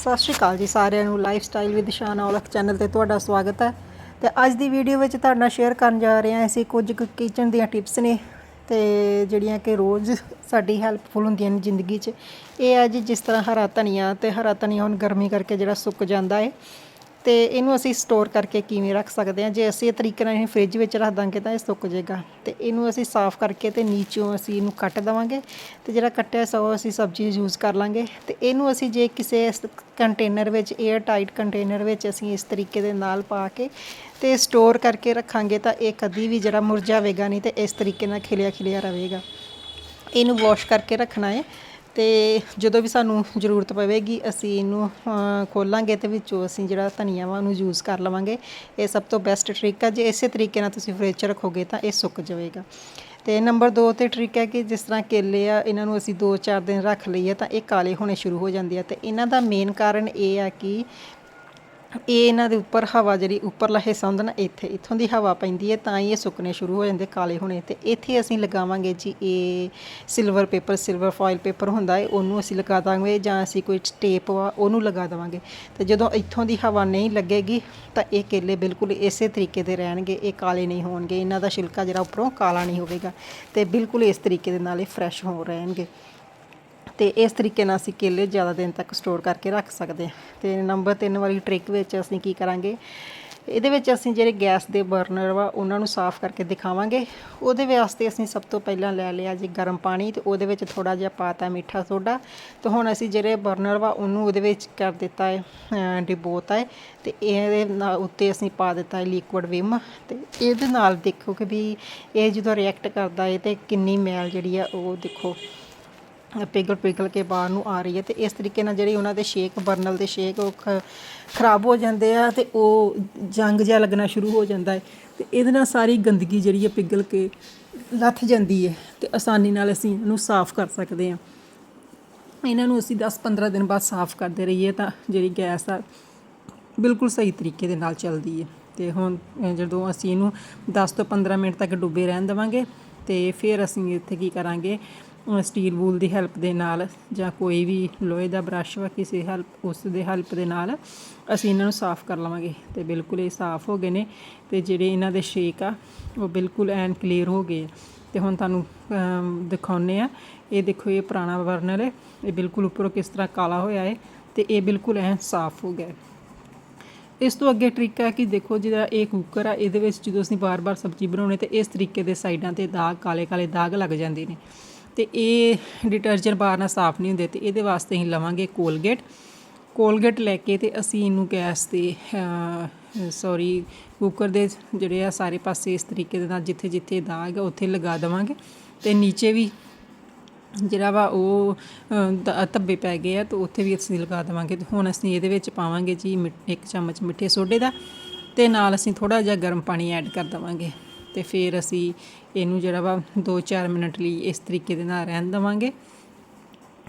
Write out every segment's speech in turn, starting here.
ਸਤਿ ਸ਼੍ਰੀ ਅਕਾਲ ਜੀ ਸਾਰਿਆਂ ਨੂੰ। Life style with Shan Aulakh channel ਤੇ ਤੁਹਾਡਾ ਸਵਾਗਤ ਹੈ। ਤੇ ਅੱਜ ਦੀ ਵੀਡੀਓ ਵਿੱਚ ਤੁਹਾਡੇ ਨਾਲ ਸ਼ੇਅਰ ਕਰਨ ਜਾ ਰਹੇ ਹਾਂ। ਅਸੀਂ ਕੁਝ ਕੁ ਕਿਚਨ ਦੀਆਂ ਟਿਪਸ ਨੇ ਤੇ ਜਿਹੜੀਆਂ ਕਿ ਰੋਜ਼ ਸਾਡੀ ਹੈਲਪਫੁਲ ਹੁੰਦੀਆਂ ਨੇ ਜ਼ਿੰਦਗੀ 'ਚ। ਇਹ ਹੈ ਜੀ ਜਿਸ ਤਰ੍ਹਾਂ ਹਰਾ ਧਨੀਆ ਤੇ ਹਰਾ ਧਨੀਆ ਹੁਣ ਗਰਮੀ ਕਰਕੇ ਜਿਹੜਾ ਸੁੱਕ ਜਾਂਦਾ ਹੈ ਤੇ ਇਹਨੂੰ ਅਸੀਂ ਸਟੋਰ ਕਰਕੇ ਕਿਵੇਂ ਰੱਖ ਸਕਦੇ ਹਾਂ? ਜੇ ਅਸੀਂ ਇਹ ਤਰੀਕੇ ਨਾਲ ਇਹ ਫ੍ਰਿਜ ਵਿੱਚ ਰੱਖ ਦਾਂਗੇ ਤਾਂ ਇਹ ਸੁੱਕ ਜਾਏਗਾ। ਤੇ ਇਹਨੂੰ ਅਸੀਂ ਸਾਫ਼ ਕਰਕੇ ਤੇ ਨੀਚੋਂ ਅਸੀਂ ਇਹਨੂੰ ਕੱਟ ਦੇਵਾਂਗੇ। ਤੇ ਜਿਹੜਾ ਕੱਟਿਆ ਸੋ ਅਸੀਂ ਸਬਜ਼ੀ ਯੂਜ਼ ਕਰ ਲਾਂਗੇ। ਤੇ ਇਹਨੂੰ ਅਸੀਂ ਜੇ ਕਿਸੇ ਕੰਟੇਨਰ ਵਿੱਚ 에ਅਰ ਟਾਈਟ ਕੰਟੇਨਰ ਵਿੱਚ ਅਸੀਂ ਇਸ ਤਰੀਕੇ ਦੇ ਨਾਲ ਪਾ ਕੇ ਤੇ ਸਟੋਰ ਕਰਕੇ ਰੱਖਾਂਗੇ ਤਾਂ ਇਹ ਕਦੀ ਵੀ ਜਿਹੜਾ ਮੁਰਝਾਵੇਗਾ ਨਹੀਂ ਤੇ ਇਸ ਤਰੀਕੇ ਨਾਲ ਖਿਲਿਆ ਖਿਲਿਆ ਰਹੇਗਾ। ਇਹਨੂੰ ਵਾਸ਼ ਕਰਕੇ ਰੱਖਣਾ ਹੈ। ਤੇ ਜਦੋਂ ਵੀ ਸਾਨੂੰ ਜ਼ਰੂਰਤ ਪਵੇਗੀ, ਅਸੀਂ ਇਹਨੂੰ ਖੋਲਾਂਗੇ ਤੇ ਵਿੱਚੋਂ ਅਸੀਂ ਜਿਹੜਾ ਧਨੀਆ ਵਾ ਉਹਨੂੰ ਯੂਜ਼ ਕਰ ਲਵਾਂਗੇ। ਇਹ ਸਭ ਤੋਂ ਬੈਸਟ ਟ੍ਰਿਕ ਆ। ਜੇ ਇਸੇ ਤਰੀਕੇ ਨਾਲ ਤੁਸੀਂ ਫ੍ਰਿਜ 'ਚ ਰੱਖੋਗੇ ਤਾਂ ਇਹ ਸੁੱਕ ਜਾਵੇਗਾ। ਤੇ ਨੰਬਰ 2 ਤੇ ਟ੍ਰਿਕ ਹੈ ਕਿ ਜਿਸ ਤਰ੍ਹਾਂ ਕੇਲੇ ਆ, ਇਹਨਾਂ ਨੂੰ ਅਸੀਂ 2-4 ਦਿਨ ਰੱਖ ਲਈਏ ਤਾਂ ਇਹ ਕਾਲੇ ਹੋਣੇ ਸ਼ੁਰੂ ਹੋ ਜਾਂਦੇ ਆ। ਤੇ ਇਹਨਾਂ ਦਾ ਮੇਨ ਕਾਰਨ ਇਹ ਆ ਕਿ ਇਹ ਇਹਨਾਂ ਦੇ ਉੱਪਰ ਹਵਾ ਜਿਹੜੀ ਉੱਪਰਲਾ ਹਿੱਸਾ ਹੁੰਦਾ ਨਾ, ਇੱਥੇ, ਇੱਥੋਂ ਦੀ ਹਵਾ ਪੈਂਦੀ ਹੈ, ਤਾਂ ਹੀ ਇਹ ਸੁੱਕਣੇ ਸ਼ੁਰੂ ਹੋ ਜਾਂਦੇ, ਕਾਲੇ ਹੋਣੇ ਤੇ। ਇੱਥੇ ਅਸੀਂ ਲਗਾਵਾਂਗੇ ਜੀ ਇਹ silver paper silver foil paper ਹੁੰਦਾ ਹੈ, ਉਹਨੂੰ ਅਸੀਂ ਲਗਾ ਦਾਂਗੇ ਜਾਂ ਅਸੀਂ ਕੋਈ ਟੇਪ ਵਾ, ਉਹਨੂੰ ਲਗਾ ਦੇਵਾਂਗੇ। ਤੇ ਜਦੋਂ ਇੱਥੋਂ ਦੀ ਹਵਾ ਨਹੀਂ ਲੱਗੇਗੀ, ਤਾਂ ਇਹ ਕੇਲੇ ਬਿਲਕੁਲ ਇਸੇ ਤਰੀਕੇ ਦੇ ਰਹਿਣਗੇ, ਇਹ ਕਾਲੇ ਨਹੀਂ ਹੋਣਗੇ, ਇਹਨਾਂ ਦਾ ਛਿਲਕਾ ਜਿਹੜਾ ਉੱਪਰੋਂ ਕਾਲਾ ਨਹੀਂ ਹੋਵੇਗਾ ਤੇ ਬਿਲਕੁਲ ਇਸ ਤਰੀਕੇ ਦੇ ਨਾਲ ਇਹ ਫਰੈਸ਼ ਹੋ ਰਹਿਣਗੇ। ਤੇ ਇਸ ਤਰੀਕੇ ਨਾਲ ਅਸੀਂ ਕੇਲੇ ਜ਼ਿਆਦਾ ਦਿਨ ਤੱਕ ਸਟੋਰ ਕਰਕੇ ਰੱਖ ਸਕਦੇ ਹਾਂ। ਤੇ ਨੰਬਰ 3 ਵਾਲੀ ਟ੍ਰਿਕ ਵਿੱਚ ਅਸੀਂ ਕੀ ਕਰਾਂਗੇ? ਇਹਦੇ ਵਿੱਚ ਅਸੀਂ ਜਿਹੜੇ ਗੈਸ ਦੇ ਬਰਨਰ ਵਾ, ਉਹਨਾਂ ਨੂੰ ਸਾਫ਼ ਕਰਕੇ ਦਿਖਾਵਾਂਗੇ। ਉਹਦੇ ਵਾਸਤੇ ਅਸੀਂ ਸਭ ਤੋਂ ਪਹਿਲਾਂ ਲੈ ਲਿਆ ਜੀ ਗਰਮ ਪਾਣੀ ਤੇ ਉਹਦੇ ਵਿੱਚ ਥੋੜਾ ਜਿਹਾ ਪਾਤਾ ਮਿੱਠਾ ਸੋਡਾ। ਤੇ ਹੁਣ ਅਸੀਂ ਜਿਹੜੇ ਬਰਨਰ ਵਾ, ਉਹਨੂੰ ਉਹਦੇ ਵਿੱਚ ਕਰ ਦਿੱਤਾ ਹੈ ਡਿਬੋਤਾ ਹੈ। ਤੇ ਇਹਦੇ ਨਾਲ ਉੱਤੇ ਅਸੀਂ ਪਾ ਦਿੱਤਾ ਹੈ ਲਿਕੁਇਡ ਵਿਮ ਤੇ ਇਹਦੇ ਨਾਲ ਦੇਖੋ ਕਿ ਵੀ ਇਹ ਜਦੋਂ ਰਿਐਕਟ ਕਰਦਾ ਹੈ ਤੇ ਕਿੰਨੀ ਮੈਲ ਜਿਹੜੀ ਆ ਉਹ ਦੇਖੋ। ਪਿਘਲ ਪਿਘਲ ਕੇ ਬਾਹਰ ਨੂੰ ਆ ਰਹੀ ਹੈ ਤੇ ਇਸ ਤਰੀਕੇ ਨਾਲ ਜਿਹੜੀ ਉਹਨਾਂ ਦੇ ਸ਼ੇਕ, ਬਰਨਲ ਦੇ ਸ਼ੇਕ ਉਹ ਖ- ਖਰਾਬ ਹੋ ਜਾਂਦੇ ਆ ਤੇ ਉਹ ਜੰਗ ਜਿਹਾ ਲੱਗਣਾ ਸ਼ੁਰੂ ਹੋ ਜਾਂਦਾ ਹੈ ਤੇ ਇਹਦੇ ਨਾਲ ਸਾਰੀ ਗੰਦਗੀ ਜਿਹੜੀ ਹੈ ਪਿਘਲ ਕੇ ਲੱਥ ਜਾਂਦੀ ਹੈ ਤੇ ਆਸਾਨੀ ਨਾਲ ਅਸੀਂ ਇਹਨੂੰ ਸਾਫ਼ ਕਰ ਸਕਦੇ ਹਾਂ। ਇਹਨਾਂ ਨੂੰ ਅਸੀਂ 10-15 ਦਿਨ ਬਾਅਦ ਸਾਫ਼ ਕਰਦੇ ਰਹੀਏ ਤਾਂ ਜਿਹੜੀ ਗੈਸ ਆ ਬਿਲਕੁਲ ਸਹੀ ਤਰੀਕੇ ਦੇ ਨਾਲ ਚੱਲਦੀ ਹੈ ਤੇ ਹੁਣ ਜਦੋਂ ਅਸੀਂ ਇਹਨੂੰ 10 ਤੋਂ 15 ਮਿੰਟ ਤੱਕ ਡੁੱਬੇ ਰਹਿਣ ਦੇਵਾਂਗੇ ਤੇ ਫਿਰ ਅਸੀਂ ਇੱਥੇ ਕੀ ਕਰਾਂਗੇ? ਸਟੀਲ ਬੂਲ ਦੀ ਹੈਲਪ ਦੇ ਨਾਲ ਜਾਂ ਕੋਈ ਵੀ ਲੋਹੇ ਦਾ ਬ੍ਰਸ਼ ਵਾ ਕਿਸੇ ਹੈਲਪ ਉਸ ਦੇ ਹੈਲਪ ਦੇ ਨਾਲ ਅਸੀਂ ਇਹਨਾਂ ਨੂੰ ਸਾਫ਼ ਕਰ ਲਵਾਂਗੇ ਤੇ ਬਿਲਕੁਲ ਇਹ ਸਾਫ਼ ਹੋ ਗਏ ਨੇ ਤੇ ਜਿਹੜੇ ਇਹਨਾਂ ਦੇ ਸ਼ੇਕ ਆ ਉਹ ਬਿਲਕੁਲ ਐਨ ਕਲੀਅਰ ਹੋ ਗਏ ਆ। ਤੇ ਹੁਣ ਤੁਹਾਨੂੰ ਅਮ, ਦਿਖਾਉਂਦੇ ਆ ਇਹ ਦੇਖੋ ਇਹ ਪੁਰਾਣਾ ਵਰਨਰ ਹੈ ਇਹ ਬਿਲਕੁਲ ਉੱਪਰੋਂ ਕਿਸ ਤਰ੍ਹਾਂ ਕਾਲਾ ਹੋਇਆ ਹੈ ਤੇ ਇਹ ਬਿਲਕੁਲ ਐਨ ਸਾਫ਼ ਹੋ ਗਿਆ ਹੈ। ਇਸ ਤੋਂ ਅੱਗੇ ਟ੍ਰਿਕ ਹੈ ਕਿ ਦੇਖੋ ਜਿਹੜਾ ਇਹ ਕੁੱਕਰ ਆ ਇਹਦੇ ਵਿੱਚ ਜਦੋਂ ਅਸੀਂ ਬਾਰ-ਬਾਰ ਸਬਜ਼ੀ ਬਣਾਉਣੇ ਤੇ ਇਸ ਤਰੀਕੇ ਦੇ ਸਾਈਡਾਂ ਤੇ ਦਾਗ ਕਾਲੇ-ਕਾਲੇ ਦਾਗ ਲੱਗ ਜਾਂਦੇ ਨੇ ਤੇ ਇਹ ਡਿਟਰਜੈਂਟ ਬਾਰ ਨਾਲ ਸਾਫ਼ ਨਹੀਂ ਹੁੰਦੇ ਤੇ ਇਹਦੇ ਵਾਸਤੇ ਅਸੀਂ ਲਵਾਂਗੇ ਕੋਲਗੇਟ ਕੋਲਗੇਟ ਲੈ ਕੇ ਤੇ ਅਸੀਂ ਇਹਨੂੰ ਗੈਸ ਤੇ ਸੌਰੀ ਕੁੱਕਰ ਦੇ ਜਿਹੜੇ ਆ ਸਾਰੇ ਪਾਸੇ ਇਸ ਤਰੀਕੇ ਦੇ ਨਾਲ ਜਿੱਥੇ ਜਿੱਥੇ ਦਾਗ ਆ ਉੱਥੇ ਲਗਾ ਦੇਵਾਂਗੇ। ਤੇ ਨੀਚੇ ਵੀ ਜਿਹੜਾ ਵਾ ਉਹ ਧੱਬੇ ਪੈ ਗਏ ਆ ਤੇ ਉੱਥੇ ਵੀ ਅਸੀਂ ਲਗਾ ਦੇਵਾਂਗੇ ਤੇ ਹੁਣ ਅਸੀਂ ਇਹਦੇ ਵਿੱਚ ਪਾਵਾਂਗੇ ਜੀ ਮਿ- ਇੱਕ ਚਮਚ ਮਿੱਠੇ ਸੋਡੇ ਦਾ ਤੇ ਨਾਲ ਅਸੀਂ ਥੋੜਾ ਜਿਹਾ ਗਰਮ ਪਾਣੀ ਐਡ ਕਰ ਦੇਵਾਂਗੇ। ਤੇ ਫਿਰ ਅਸੀਂ ਇਹਨੂੰ ਜਿਹੜਾ ਵਾ 2-4 ਮਿੰਟ ਲਈ ਇਸ ਤਰੀਕੇ ਦੇ ਨਾਲ ਰਹਿਣ ਦੇਵਾਂਗੇ।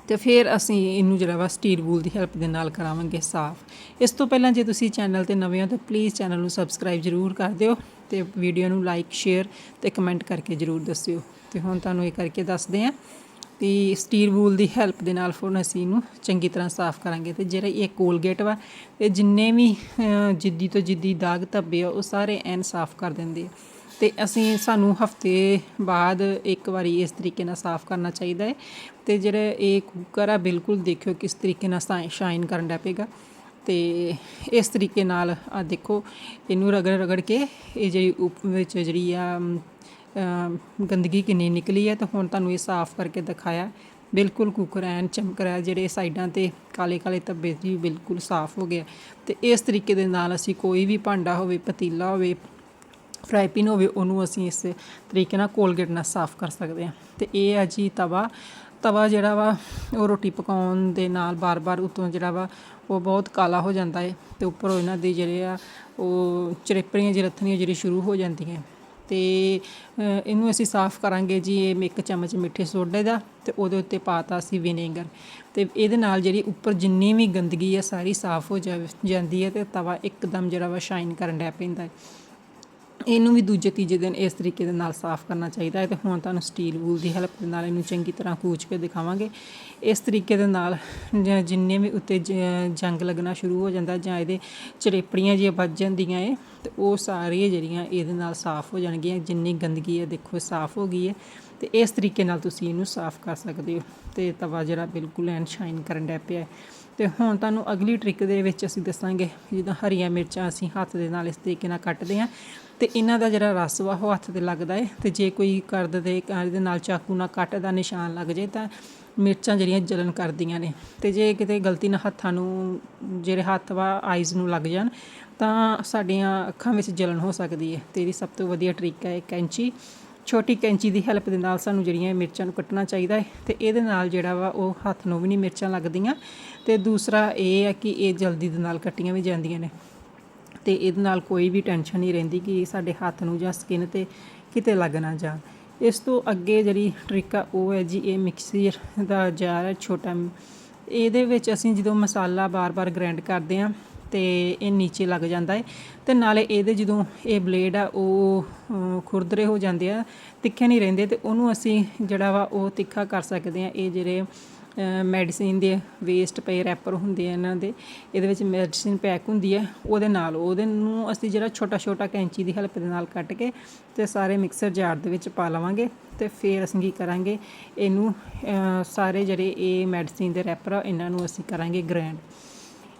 ਤੇ ਫਿਰ ਅਸੀਂ ਇਹਨੂੰ ਜਿਹੜਾ ਵਾ ਸਟੀਲ ਵੂਲ ਦੀ ਹੈਲਪ ਦੇ ਨਾਲ ਕਰਾਵਾਂਗੇ ਸਾਫ਼। ਇਸ ਤੋਂ ਪਹਿਲਾਂ ਜੇ ਤੁਸੀਂ ਚੈਨਲ ਤੇ ਨਵੇਂ ਹੋ ਤਾਂ ਪਲੀਜ਼ ਚੈਨਲ ਨੂੰ ਸਬਸਕ੍ਰਾਈਬ ਜ਼ਰੂਰ ਕਰ ਦਿਓ ਤੇ ਵੀਡੀਓ ਨੂੰ ਲਾਈਕ, ਸ਼ੇਅਰ ਤੇ ਕਮੈਂਟ ਕਰਕੇ ਜ਼ਰੂਰ ਦੱਸਿਓ। ਤੇ ਹੁਣ ਤੁਹਾਨੂੰ ਇਹ ਕਰਕੇ ਦੱਸਦੇ ਹਾਂ ਕਿ ਸਟੀਲ ਵੂਲ ਦੀ ਹੈਲਪ ਦੇ ਨਾਲ ਫਿਰ ਅਸੀਂ ਇਹਨੂੰ ਚੰਗੀ ਤਰ੍ਹਾਂ ਸਾਫ਼ ਕਰਾਂਗੇ ਤੇ ਜਿਹੜਾ ਇਹ ਕੋਲਗੇਟ ਵਾ, ਇਹ ਜਿੰਨੇ ਵੀ ਜਿੱਦੀ ਤੋਂ ਜਿੱਦੀ ਦਾਗ ਧੱਬੇ ਆ, ਉਹ ਸਾਰੇ ਐਨ ਸਾਫ਼ ਕਰ ਦਿੰਦੇ ਆ। ਤੇ ਅਸੀਂ ਸਾਨੂੰ ਹਫ਼ਤੇ ਬਾਅਦ ਇੱਕ ਵਾਰੀ ਇਸ ਤਰੀਕੇ ਨਾਲ ਸਾਫ਼ ਕਰਨਾ ਚਾਹੀਦਾ ਹੈ ਤੇ ਜਿਹੜਾ ਇਹ ਕੁੱਕਰ ਆ, ਬਿਲਕੁਲ ਦੇਖਿਓ ਕਿਸ ਤਰੀਕੇ ਨਾਲ ਸ਼ਾਈਨ ਕਰਨ ਲੱਗ ਪਏਗਾ। ਤੇ ਇਸ ਤਰੀਕੇ ਨਾਲ ਆ ਦੇਖੋ, ਇਹਨੂੰ ਰਗੜ ਰਗੜ ਕੇ ਇਹ ਜਿਹੜੀ ਉੱਪ, ਵਿੱਚ ਜਿਹੜੀ ਆ ਗੰਦਗੀ ਕਿੰਨੀ ਨਿਕਲੀ ਹੈ ਤਾਂ ਹੁਣ ਤੁਹਾਨੂੰ ਇਹ ਸਾਫ਼ ਕਰਕੇ ਦਿਖਾਇਆ। ਬਿਲਕੁਲ ਕੁੱਕਰ ਐਨ ਚਮਕ ਰਿਹਾ, ਜਿਹੜੇ ਸਾਈਡਾਂ ਤੇ ਕਾਲੇ ਕਾਲੇ ਧੱਬੇ ਜੀ ਬਿਲਕੁਲ ਸਾਫ਼ ਹੋ ਗਿਆ ਤੇ ਇਸ ਤਰੀਕੇ ਦੇ ਨਾਲ ਅਸੀਂ ਕੋਈ ਵੀ ਭਾਂਡਾ ਹੋਵੇ, ਪਤੀਲਾ ਹੋਵੇ ਫਰਾਈ ਪੈਨ ਹੋਵੇ ਉਹਨੂੰ ਅਸੀਂ ਇਸ ਤਰੀਕੇ ਨਾਲ ਕੋਲਗੇਟ ਨਾਲ ਸਾਫ਼ ਕਰ ਸਕਦੇ ਹਾਂ। ਤੇ ਇਹ ਹੈ ਜੀ ਤਵਾ। ਤਵਾ ਜਿਹੜਾ ਵਾ ਉਹ ਰੋਟੀ ਪਕਾਉਣ ਦੇ ਨਾਲ ਬਾਰ-ਬਾਰ ਉਤੋਂ ਜਿਹੜਾ ਵਾ ਉਹ ਬਹੁਤ ਕਾਲਾ ਹੋ ਜਾਂਦਾ ਹੈ ਤੇ ਉੱਪਰੋਂ ਇਹਨਾਂ ਦੇ ਜਿਹੜੇ ਆ ਉਹ ਚਰੇਪਰੀਆਂ ਜਿਹੀ ਰੱਥਣੀਆਂ ਜਿਹੜੀ ਸ਼ੁਰੂ ਹੋ ਜਾਂਦੀਆਂ। ਤੇ ਅ, ਇਹਨੂੰ ਅਸੀਂ ਸਾਫ਼ ਕਰਾਂਗੇ ਜੀ ਇਹ ਇੱਕ ਚਮਚ ਮਿੱਠੇ ਸੋਡੇ ਦਾ ਤੇ ਉਹਦੇ ਉੱਤੇ ਪਾਤਾ ਅਸੀਂ ਵਿਨੇਗਰ। ਤੇ ਇਹਦੇ ਨਾਲ ਜਿਹੜੀ ਉੱਪਰ ਜਿੰਨੀ ਵੀ ਗੰਦਗੀ ਆ ਸਾਰੀ ਸਾਫ਼ ਹੋ ਜਾਵੇ ਜਾਂਦੀ ਹੈ ਤੇ ਤਵਾ ਇੱਕਦਮ ਜਿਹੜਾ ਵਾ ਸ਼ਾਈਨ ਕਰਨ ਲੱਗ ਪੈਂਦਾ ਹੈ ਇਹਨੂੰ ਵੀ ਦੂਜੇ ਤੀਜੇ ਦਿਨ ਇਸ ਤਰੀਕੇ ਦੇ ਨਾਲ ਸਾਫ਼ ਕਰਨਾ ਚਾਹੀਦਾ ਹੈ ਤੇ ਹੁਣ ਤੁਹਾਨੂੰ ਸਟੀਲ ਵੂਲ ਦੀ ਹੈਲਪ ਦੇ ਨਾਲ ਇਹਨੂੰ ਚੰਗੀ ਤਰ੍ਹਾਂ ਕੂਚ ਕੇ ਦਿਖਾਵਾਂਗੇ ਇਸ ਤਰੀਕੇ ਦੇ ਨਾਲ ਜਿੰਨੇ ਵੀ ਉੱਤੇ ਜ- ਜੰਗ ਲੱਗਣਾ ਸ਼ੁਰੂ ਹੋ ਜਾਂਦਾ ਜਾਂ ਇਹਦੇ ਚਰੇਪੜੀਆਂ ਜਿਹੀਆਂ ਵੱਜ ਜਾਂਦੀਆਂ ਏ, ਤੇ ਉਹ ਸਾਰੀਆਂ ਜਿਹੜੀਆਂ ਇਹਦੇ ਨਾਲ ਸਾਫ਼ ਹੋ ਜਾਣਗੀਆਂ, ਜਿੰਨੀ ਗੰਦਗੀ ਹੈ ਦੇਖੋ ਸਾਫ਼ ਹੋ ਗਈ ਹੈ ਤੇ ਇਸ ਤਰੀਕੇ ਨਾਲ ਤੁਸੀਂ ਇਹਨੂੰ ਸਾਫ਼ ਕਰ ਸਕਦੇ ਹੋ ਤੇ ਤਵਾ ਜਿਹੜਾ ਬਿਲਕੁਲ ਐਨ ਸ਼ਾਈਨ ਕਰਨ ਡੈ ਪਿਆ ਹੈ। ਤੇ ਹੁਣ ਤੁਹਾਨੂੰ ਅਗਲੀ ਟ੍ਰਿਕ ਦੇ ਵਿੱਚ ਅਸੀਂ ਦੱਸਾਂਗੇ ਜਿੱਦਾਂ ਹਰੀਆਂ ਮਿਰਚਾਂ ਅਸੀਂ ਹੱਥ ਦੇ ਨਾਲ ਇਸ ਤਰੀਕੇ ਨਾਲ ਕੱਟਦੇ ਹਾਂ ਤੇ ਇਹਨਾਂ ਦਾ ਜਿਹੜਾ ਰਸ ਵਾ ਉਹ ਹੱਥ ਤੇ ਲੱਗਦਾ ਹੈ ਤੇ ਜੇ ਕੋਈ ਕਰਦ ਦੇ ਇਹਦੇ ਨਾਲ ਚਾਕੂ ਨਾਲ ਕੱਟ ਦਾ ਨਿਸ਼ਾਨ ਲੱਗ ਜੇ ਤਾਂ ਮਿਰਚਾਂ ਜਿਹੜੀਆਂ ਜਲਨ ਕਰਦੀਆਂ ਨੇ ਤੇ ਜੇ ਕਿਤੇ ਗਲਤੀ ਨਾਲ ਹੱਥਾਂ ਨੂੰ ਜਿਹੜੇ ਹੱਥ ਵਾ ਆਈਜ਼ ਨੂੰ ਲੱਗ ਜਾਣ ਤਾਂ ਸਾਡੀਆਂ ਅੱਖਾਂ ਵਿੱਚ ਜਲਨ ਹੋ ਸਕਦੀ ਹੈ ਤੇ ਇਹਦੀ ਸਭ ਤੋਂ ਵਧੀਆ ਟ੍ਰਿਕ ਹੈ ਕੈਂਚੀ ਛੋਟੀ ਕੈਂਚੀ ਦੀ ਹੈਲਪ ਦੇ ਨਾਲ ਸਾਨੂੰ ਜਿਹੜੀਆਂ ਮਿਰਚਾਂ ਨੂੰ ਕੱਟਣਾ ਚਾਹੀਦਾ ਹੈ ਤੇ ਇਹਦੇ ਨਾਲ ਜਿਹੜਾ ਵਾ ਉਹ ਹੱਥ ਨੂੰ ਵੀ ਨਹੀਂ ਮਿਰਚਾਂ ਲੱਗਦੀਆਂ ਤੇ ਦੂਸਰਾ ਇਹ ਹੈ ਕਿ ਇਹ ਜਲਦੀ ਦੇ ਨਾਲ ਕੱਟੀਆਂ ਵੀ ਜਾਂਦੀਆਂ ਨੇ ਤੇ ਇਹਦੇ ਨਾਲ ਕੋਈ ਵੀ ਟੈਨਸ਼ਨ ਨਹੀਂ ਰਹਿੰਦੀ ਕਿ ਸਾਡੇ ਹੱਥ ਨੂੰ ਜਾਂ ਸਕਿਨ ਤੇ ਕਿਤੇ ਲੱਗ ਨਾ ਜਾ ਇਸ ਤੋਂ ਅੱਗੇ ਜਿਹੜੀ ਟ੍ਰਿਕ ਆ ਉਹ ਹੈ ਜੀ ਇਹ ਮਿਕਸਰ ਦਾ ਜਾਰ ਹੈ ਛੋਟਾ, ਇਹਦੇ ਵਿੱਚ ਅਸੀਂ ਜਦੋਂ ਮਸਾਲਾ ਬਾਰ-ਬਾਰ ਗ੍ਰਾਈਂਡ ਕਰਦੇ ਆ ਤੇ ਇਹ ਨੀਚੇ ਲੱਗ ਜਾਂਦਾ ਹੈ ਤੇ ਨਾਲੇ ਇਹਦੇ ਜਦੋਂ ਇਹ ਬਲੇਡ ਆ, ਉਹ ਖੁਰਦਰੇ ਹੋ ਜਾਂਦੇ ਆ, ਤਿੱਖੇ ਨਹੀਂ ਰਹਿੰਦੇ ਤੇ ਉਹਨੂੰ ਅਸੀਂ ਜਿਹੜਾ ਵਾ ਉਹ ਤਿੱਖਾ ਕਰ ਸਕਦੇ ਆ। ਇਹ ਜਿਹੜੇ ਮੈਡੀਸਿਨ ਦੇ ਵੇਸਟ ਪਏ ਰੈਪਰ ਹੁੰਦੇ ਆ ਇਹਨਾਂ ਦੇ, ਇਹਦੇ ਵਿੱਚ ਮੈਡੀਸਿਨ ਪੈਕ ਹੁੰਦੀ ਹੈ ਉਹਦੇ ਨਾਲ, ਉਹਦੇ ਨੂੰ ਅਸੀਂ ਜਿਹੜਾ ਛੋਟਾ ਛੋਟਾ ਕੈਂਚੀ ਦੀ ਹੈਲਪ ਦੇ ਨਾਲ ਕੱਟ ਕੇ ਤੇ ਸਾਰੇ ਮਿਕਸਰ ਜਾਰ ਦੇ ਵਿੱਚ ਪਾ ਲਵਾਂਗੇ ਤੇ ਫਿਰ ਅਸੀਂ ਕੀ ਕਰਾਂਗੇ, ਇਹਨੂੰ ਸਾਰੇ ਜਿਹੜੇ ਇਹ ਮੈਡੀਸਿਨ ਦੇ ਰੈਪਰ ਆ, ਇਹਨਾਂ ਨੂੰ ਅਸੀਂ ਕਰਾਂਗੇ ਗ੍ਰਾਈਂਡ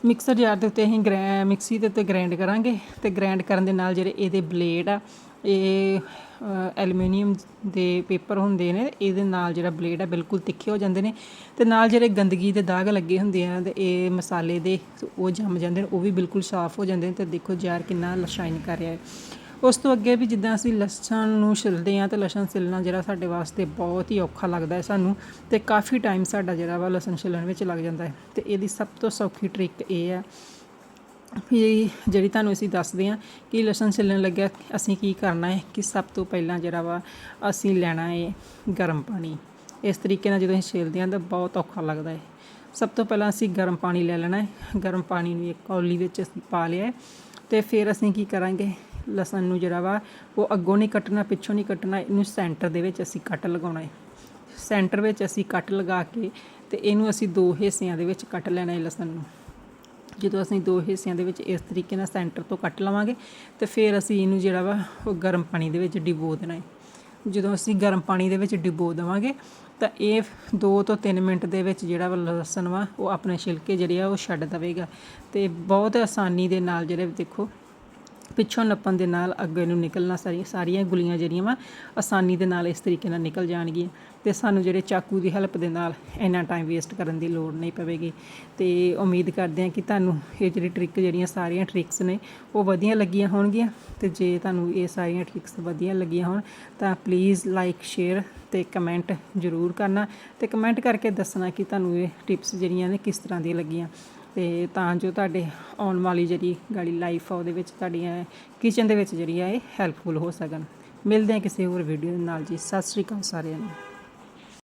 ਮਿਕਸਰ ਜਾਰ ਦੇ ਉੱਤੇ ਅਸੀਂ ਗ੍ਰੈ, ਮਿਕਸੀ ਦੇ ਉੱਤੇ ਗ੍ਰਾਈਂਡ ਕਰਾਂਗੇ ਤੇ ਗ੍ਰਾਈਂਡ ਕਰਨ ਦੇ ਨਾਲ ਜਿਹੜੇ ਇਹਦੇ ਬਲੇਡ ਆ, ਇਹ ਐਲੂਮੀਨੀਅਮ ਦੇ ਪੇਪਰ ਹੁੰਦੇ ਨੇ, ਇਹਦੇ ਨਾਲ ਜਿਹੜਾ ਬਲੇਡ ਆ ਬਿਲਕੁਲ ਤਿੱਖੇ ਹੋ ਜਾਂਦੇ ਨੇ ਤੇ ਨਾਲ ਜਿਹੜੇ ਗੰਦਗੀ ਦੇ ਦਾਗ ਲੱਗੇ ਹੁੰਦੇ ਆ ਤੇ ਇਹ ਮਸਾਲੇ ਦੇ ਉਹ ਜੰਮ ਜਾਂਦੇ ਨੇ, ਉਹ ਵੀ ਬਿਲਕੁਲ ਸਾਫ਼ ਹੋ ਜਾਂਦੇ ਨੇ ਤੇ ਦੇਖੋ ਜਾਰ ਕਿੰਨਾ ਸ਼ਾਈਨ ਕਰ ਰਿਹਾ ਹੈ। ਉਸ ਤੋਂ ਅੱਗੇ ਵੀ ਜਿੱਦਾਂ ਅਸੀਂ ਲਸਣ ਨੂੰ ਛਿਲਦੇ ਆ ਤੇ ਲਸਣ ਛਿਲਣਾ ਜਿਹੜਾ ਸਾਡੇ ਵਾਸਤੇ ਬਹੁਤ ਹੀ ਔਖਾ ਲੱਗਦਾ ਹੈ ਸਾਨੂੰ ਤੇ ਕਾਫੀ ਟਾਈਮ ਸਾਡਾ ਜਿਹੜਾ ਵਾ ਲਸਣ ਛਿਲਣ ਵਿੱਚ ਲੱਗ ਜਾਂਦਾ ਹੈ ਤੇ ਇਹਦੀ ਸਭ ਤੋਂ ਸੌਖੀ ਟ੍ਰਿਕ ਇਹ ਹੈ ਵੀ ਜਿਹੜੀ ਤੁਹਾਨੂੰ ਅਸੀਂ ਦੱਸਦੇ ਹਾਂ ਕਿ ਲਸਣ ਛਿਲਣ ਲੱਗਿਆ ਅਸੀਂ ਕੀ ਕਰਨਾ ਹੈ ਕਿ ਸਭ ਤੋਂ ਪਹਿਲਾਂ ਜਿਹੜਾ ਵਾ ਅਸੀਂ ਲੈਣਾ ਹੈ ਗਰਮ ਪਾਣੀ। ਇਸ ਤਰੀਕੇ ਨਾਲ ਜਦੋਂ ਅਸੀਂ ਛਿੱਲਦੇ ਹਾਂ ਤਾਂ ਬਹੁਤ ਔਖਾ ਲੱਗਦਾ ਹੈ। ਸਭ ਤੋਂ ਪਹਿਲਾਂ ਅਸੀਂ ਗਰਮ ਪਾਣੀ ਲੈ ਲੈਣਾ ਹੈ। ਗਰਮ ਪਾਣੀ ਨੂੰ ਇੱਕ ਕੌਲੀ ਵਿੱਚ ਅਸੀਂ ਪਾ ਲਿਆ ਹੈ ਤੇ ਫਿਰ ਅਸੀਂ ਕੀ ਕਰਾਂਗੇ? ਲਸਣ ਨੂੰ ਜਿਹੜਾ ਵਾ, ਉਹ ਅੱਗੋਂ ਨਹੀਂ ਕੱਟਣਾ, ਪਿੱਛੋਂ ਨਹੀਂ ਕੱਟਣਾ, ਇਹਨੂੰ ਸੈਂਟਰ ਦੇ ਵਿੱਚ ਅਸੀਂ ਕੱਟ ਲਗਾਉਣਾ ਹੈ। ਸੈਂਟਰ ਵਿੱਚ ਅਸੀਂ ਕੱਟ ਲਗਾ ਕੇ ਤੇ ਇਹਨੂੰ ਅਸੀਂ ਦੋ ਹਿੱਸਿਆਂ ਦੇ ਵਿੱਚ ਕੱਟ ਲੈਣਾ ਹੈ ਲਸਣ ਨੂੰ। ਜਦੋਂ ਅਸੀਂ ਦੋ ਹਿੱਸਿਆਂ ਦੇ ਵਿੱਚ ਇਸ ਤਰੀਕੇ ਨਾਲ ਸੈਂਟਰ ਤੋਂ ਕੱਟ ਲਵਾਂਗੇ ਤੇ ਫਿਰ ਅਸੀਂ ਇਹਨੂੰ ਜਿਹੜਾ ਵਾ, ਉਹ ਗਰਮ ਪਾਣੀ ਦੇ ਵਿੱਚ ਡਿਬੋ ਦੇਣਾ ਹੈ। ਜਦੋਂ ਅਸੀਂ ਗਰਮ ਪਾਣੀ ਦੇ ਵਿੱਚ ਡਿਬੋ ਦੇਵਾਂਗੇ ਤਾਂ ਇਹ 2 ਤੋਂ 3 ਮਿੰਟ ਦੇ ਵਿੱਚ ਜਿਹੜਾ ਵਾ ਲਸਣ ਵਾ, ਉਹ ਆਪਣੇ ਛਿਲਕੇ ਜਿਹੜੇ ਆ, ਉਹ ਛੱਡ ਦੇਵੇਗਾ। ਤੇ ਬਹੁਤ ਆਸਾਨੀ ਦੇ ਨਾਲ ਜਿਹੜੇ ਦੇਖੋ ਪਿੱਛੋਂ ਨੱਪਣ ਦੇ ਨਾਲ ਅੱਗੇ ਨੂੰ ਨਿਕਲਣਾ ਸਾਰੀ ਸਾਰੀਆਂ ਗੁਲੀਆਂ ਜਿਹੜੀਆਂ ਵਾ, ਆਸਾਨੀ ਦੇ ਨਾਲ ਇਸ ਤਰੀਕੇ ਨਾਲ ਨਿਕਲ ਜਾਣਗੀਆਂ। ਤੇ ਸਾਨੂੰ ਜਿਹੜੇ ਚਾਕੂ ਦੀ ਹੈਲਪ ਦੇ ਨਾਲ ਇੰਨਾ ਟਾਈਮ ਵੇਸਟ ਕਰਨ ਦੀ ਲੋੜ ਨਹੀਂ ਪਵੇਗੀ। ਤੇ ਉਮੀਦ ਕਰਦੇ ਹਾਂ ਕਿ ਤੁਹਾਨੂੰ ਇਹ ਜਿਹੜੀ ਟ੍ਰਿਕ ਜਿਹੜੀਆਂ ਸਾਰੀਆਂ ਟ੍ਰਿਕਸ ਨੇ, ਉਹ ਵਧੀਆ ਲੱਗੀਆਂ ਹੋਣਗੀਆਂ। ਤੇ ਜੇ ਤੁਹਾਨੂੰ ਇਹ ਸਾਰੀਆਂ ਟ੍ਰਿਕਸ ਵਧੀਆ ਲੱਗੀਆਂ ਹੋਣ, ਤਾਂ ਪਲੀਜ਼ ਲਾਈਕ ਸ਼ੇਅਰ ਤੇ ਕਮੈਂਟ ਜ਼ਰੂਰ ਕਰਨਾ। ਤੇ ਕਮੈਂਟ ਕਰਕੇ ਦੱਸਣਾ ਕਿ ਤੁਹਾਨੂੰ ਇਹ ਟਿਪਸ ਜਿਹੜੀਆਂ ਨੇ ਕਿਸ ਤਰ੍ਹਾਂ ਦੀਆਂ ਲੱਗੀਆਂ। ਤੇ ਤਾਂ ਜੋ ਤੁਹਾਡੇ ਆਉਣ ਵਾਲੀ ਜਿਹੜੀ ਗਾੜੀ ਲਾਈਫ ਆ ਉਹਦੇ ਵਿੱਚ ਤੁਹਾਡੀਆਂ ਕਿਚਨ ਦੇ ਵਿੱਚ ਜਿਹੜੀ ਆ ਇਹ ਹੈਲਪਫੁਲ ਹੋ ਸਕਣ। ਮਿਲਦੇ ਹਾਂ ਕਿਸੇ ਹੋਰ ਵੀਡੀਓ ਦੇ ਨਾਲ ਜੀ। ਸਤਿ ਸ਼੍ਰੀ ਅਕਾਲ ਸਾਰਿਆਂ ਨੂੰ।